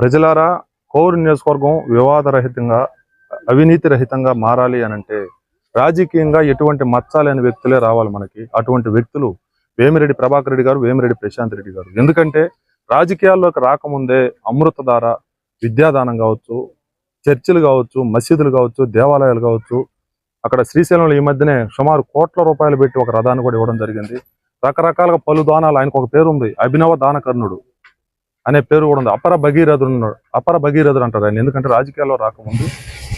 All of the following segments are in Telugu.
ప్రజలారా కోరు నియోజకవర్గం వివాదరహితంగా అవినీతి రహితంగా మారాలి అని అంటే రాజకీయంగా ఎటువంటి మచ్చాలేని వ్యక్తులే రావాలి మనకి. అటువంటి వ్యక్తులు వేమిరెడ్డి ప్రభాకర్ రెడ్డి గారు వేమిరెడ్డి ప్రశాంత్ రెడ్డి గారు. ఎందుకంటే రాజకీయాల్లోకి రాకముందే అమృతధార విద్యాదానం కావచ్చు చర్చిలు కావచ్చు మసీదులు కావచ్చు దేవాలయాలు కావచ్చు అక్కడ శ్రీశైలంలో ఈ మధ్యనే సుమారు కోట్ల రూపాయలు పెట్టి ఒక రథాన్ని కూడా ఇవ్వడం జరిగింది. రకరకాలుగా పలు దానాలు ఆయనకు ఒక పేరు ఉంది అభినవ దానకర్ణుడు. అనే పేరు కూడా ఉంది. అపర భగీరథుడు అపర భగీరథుడు అంటారు ఆయన. ఎందుకంటే రాజకీయాల్లో రాకముందు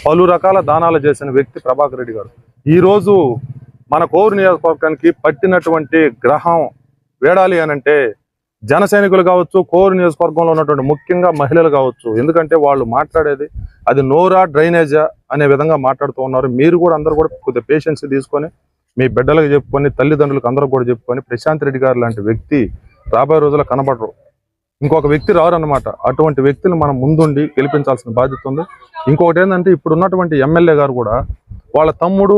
పలు రకాల దానాలు చేసిన వ్యక్తి ప్రభాకర్ రెడ్డి గారు. ఈ రోజు మన కోరు నియోజకవర్గానికి పట్టినటువంటి గ్రహం వేడాలి అని అంటే జన సైనికులు కావచ్చు కోరు నియోజకవర్గంలో ఉన్నటువంటి ముఖ్యంగా మహిళలు కావచ్చు. ఎందుకంటే వాళ్ళు మాట్లాడేది అది నోరా డ్రైనేజా అనే విధంగా మాట్లాడుతూ ఉన్నారు. మీరు కూడా అందరూ కూడా కొద్దిగా పేషెన్స్ తీసుకొని మీ బిడ్డలకు చెప్పుకొని తల్లిదండ్రులకు అందరూ కూడా చెప్పుకొని ప్రశాంత్ రెడ్డి గారు లాంటి వ్యక్తి రాబోయే రోజుల్లో కనబడరు. ఇంకొక వ్యక్తి రారనమాట అటువంటి వ్యక్తిని మనం ముందుండి గెలిపించాల్సిన బాధ్యత ఉంది. ఇంకొకటి ఏంటంటే ఇప్పుడు ఉన్నటువంటి ఎమ్మెల్యే గారు కూడా వాళ్ళ తమ్ముడు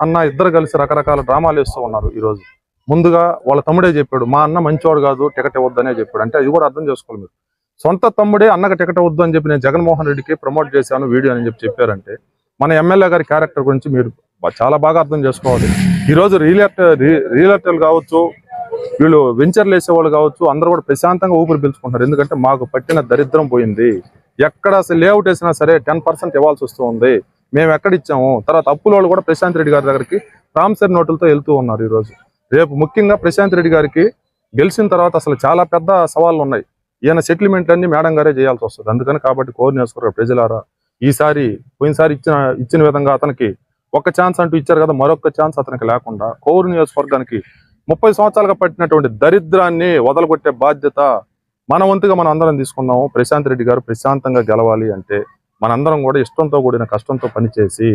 అన్న ఇద్దరు కలిసి రకరకాల డ్రామాలు వేస్తూ ఉన్నారు ఈ రోజు ముందుగా వాళ్ళ తమ్ముడే చెప్పాడు మా అన్న మంచివాడు కాదు టికెట్ ఇవ్వద్దనే చెప్పాడు. అంటే అది కూడా అర్థం చేసుకోవాలి మీరు. సొంత తమ్ముడే అన్నకు టికెట్ వద్దు అని చెప్పి నేను జగన్మోహన్ రెడ్డికి ప్రమోట్ చేశాను వీడియో అని చెప్పి చెప్పారంటే మన ఎమ్మెల్యే గారి క్యారెక్టర్ గురించి మీరు చాలా బాగా అర్థం చేసుకోవాలి. ఈ రోజు రియల్ రియల్ కావచ్చు వీళ్ళు వెంచర్లు వేసేవాళ్ళు కావచ్చు అందరూ కూడా ప్రశాంతంగా ఊపిరి పీల్చుకుంటారు ఎందుకంటే మాకు పట్టిన దరిద్రం పోయింది. ఎక్కడ అసలు లేఅవుట్ వేసినా సరే టెన్ పర్సెంట్ ఇవ్వాల్సి వస్తూ ఉంది మేము ఎక్కడ ఇచ్చాము? తర్వాత అప్పుల వాళ్ళు కూడా ప్రశాంత్ రెడ్డి గారి దగ్గరికి రామ్సర్ నోటులతో వెళ్తూ ఉన్నారు ఈ రోజు రేపు ముఖ్యంగా ప్రశాంత్ రెడ్డి గారికి గెలిచిన తర్వాత అసలు చాలా పెద్ద సవాళ్ళు ఉన్నాయి. ఈయన సెటిల్మెంట్ అన్ని మేడం గారే చేయాల్సి వస్తుంది. అందుకని కాబట్టి కోరి నియోజకవర్గ ప్రజలారా ఈసారి పోయినసారి ఇచ్చిన ఇచ్చిన విధంగా అతనికి ఒక ఛాన్స్ అంటూ ఇచ్చారు కదా మరొక ఛాన్స్ అతనికి లేకుండా కోరు నియోజకవర్గానికి ముప్పై సంవత్సరాలుగా పట్టినటువంటి దరిద్రాన్ని వదలగొట్టే బాధ్యత మన వంతుగా మనం అందరం తీసుకుందాము. ప్రశాంత్ రెడ్డి గారు ప్రశాంతంగా గెలవాలి అంటే మనందరం కూడా ఇష్టంతో కూడిన కష్టంతో పనిచేసి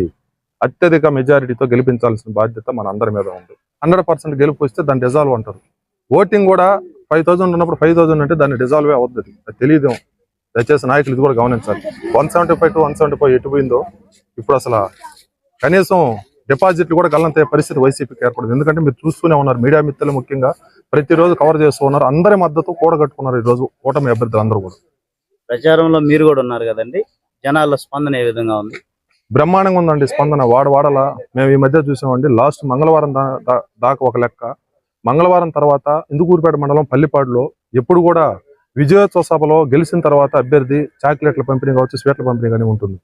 అత్యధిక మెజారిటీతో గెలిపించాల్సిన బాధ్యత మన అందరి మీద ఉంది. హండ్రెడ్ పర్సెంట్ గెలుపు వస్తే దాన్ని డిజాల్వ్ అంటారు. ఓటింగ్ కూడా ఫైవ్ థౌసండ్ ఉన్నప్పుడు ఫైవ్ థౌసండ్ అంటే దాన్ని డిజాల్వే అవుతుంది అది తెలియదు దయచేసి నాయకులు ఇది కూడా గమనించాలి. One seventy five to one seventy five ఎటు పోయిందో ఇప్పుడు అసలు కనీసం డిపాజిట్లు కూడా గల్లంతే పరిస్థితి వైసీపీకి ఏర్పడింది. ఎందుకంటే మీరు చూస్తూనే ఉన్నారు మీడియా మిత్రులు ముఖ్యంగా ప్రతిరోజు కవర్ చేస్తూ ఉన్నారు. అందరి మద్దతు కూడగట్టుకున్నారు ఈ రోజు కూటమి అభ్యర్థులు అందరూ కూడా. ప్రచారంలో మీరు కూడా ఉన్నారు కదండి. జనాల స్పందన ఏ విధంగా ఉంది? బ్రహ్మాండంగా ఉందండి స్పందన. వాడ వాడలా. మేము ఈ మధ్య చూసామండి లాస్ట్ మంగళవారం దాకా ఒక లెక్క. మంగళవారం తర్వాత ఇందుకూరుపేట మండలం పల్లిపాడులో ఎప్పుడు కూడా విజయోత్సవ సభలో గెలిచిన తర్వాత అభ్యర్థి చాక్లెట్ల పంపిణీ కావచ్చు స్వీట్ల పంపిణీ కానీ ఉంటుంది.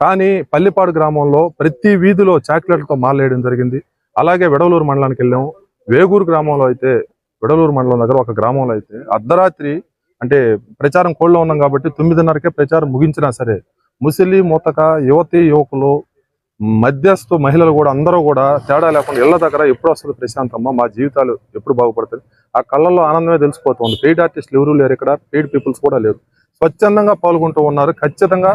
కానీ పల్లిపాడు గ్రామంలో ప్రతి వీధిలో చాక్లెట్లతో మాలేయడం జరిగింది. అలాగే విడవలూరు మండలానికి వెళ్ళాము. వేగూరు గ్రామంలో అయితే విడవలూరు మండలం దగ్గర ఒక గ్రామంలో అయితే అర్ధరాత్రి అంటే ప్రచారం కోళ్ళలో ఉన్నాం కాబట్టి తొమ్మిదిన్నరకే ప్రచారం ముగించినా సరే ముసలి మూతక యువతి యువకులు మధ్యస్థు మహిళలు కూడా అందరూ కూడా తేడా లేకుండా ఇళ్ళ దగ్గర ఎప్పుడు వస్తుంది ప్రశాంతమ్మ మా జీవితాలు ఎప్పుడు బాగుపడతాయి? ఆ కళ్ళల్లో ఆనందమే తెలిసిపోతుంది. పెయిడ్ ఆర్టిస్టులు ఎవరూ లేరు ఇక్కడ. పెయిడ్ పీపుల్స్ కూడా లేరు. స్వచ్ఛందంగా పాల్గొంటూ ఉన్నారు. ఖచ్చితంగా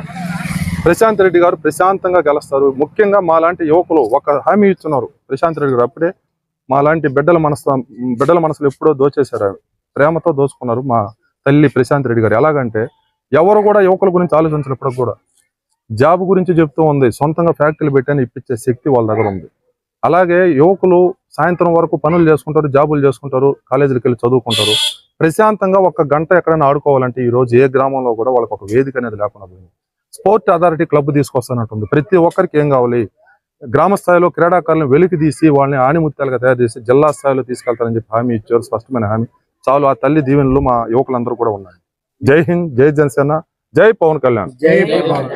ప్రశాంత్ రెడ్డి గారు ప్రశాంతంగా గెలుస్తారు. ముఖ్యంగా మాలాంటి యువకులు ఒక హామీ ఇస్తున్నారు ప్రశాంత్ రెడ్డి గారు అప్పుడే మాలాంటి బిడ్డల మనసు బిడ్డల మనసులు ఎప్పుడో దోచేశారు. ప్రేమతో దోచుకున్నారు మా తల్లి ప్రశాంత్ రెడ్డి గారు. ఎలాగంటే ఎవరు కూడా యువకుల గురించి ఆలోచించినప్పుడు కూడా జాబ్ గురించి చెప్తూ ఉంది. సొంతంగా ఫ్యాక్టరీలు పెట్టని ఇప్పించే శక్తి వాళ్ళ దగ్గర ఉంది. అలాగే యువకులు సాయంత్రం వరకు పనులు చేసుకుంటారు జాబులు చేసుకుంటారు కాలేజీలకు వెళ్ళి చదువుకుంటారు. ప్రశాంతంగా ఒక గంట ఎక్కడైనా ఆడుకోవాలంటే ఈ రోజు ఏ గ్రామంలో కూడా వాళ్ళకి ఒక వేదిక అనేది లేకుండా పోయింది. స్పోర్ట్ అథారిటీ క్లబ్ తీసుకొస్తానంటుంది ప్రతి ఒక్కరికి ఏం కావాలి? గ్రామ స్థాయిలో క్రీడాకారులను వెలికి తీసి వాళ్ళని ఆణిముత్యాలుగా తయారు చేసి జిల్లా స్థాయిలో తీసుకెళ్తారని చెప్పి హామీ ఇచ్చారు. స్పష్టమైన హామీ. చాలు ఆ తల్లి దీవెనలు మా యువకులందరూ కూడా ఉన్నాయి. జై హింద్ జై జనసేన జై పవన్ కళ్యాణ్. జై పవన్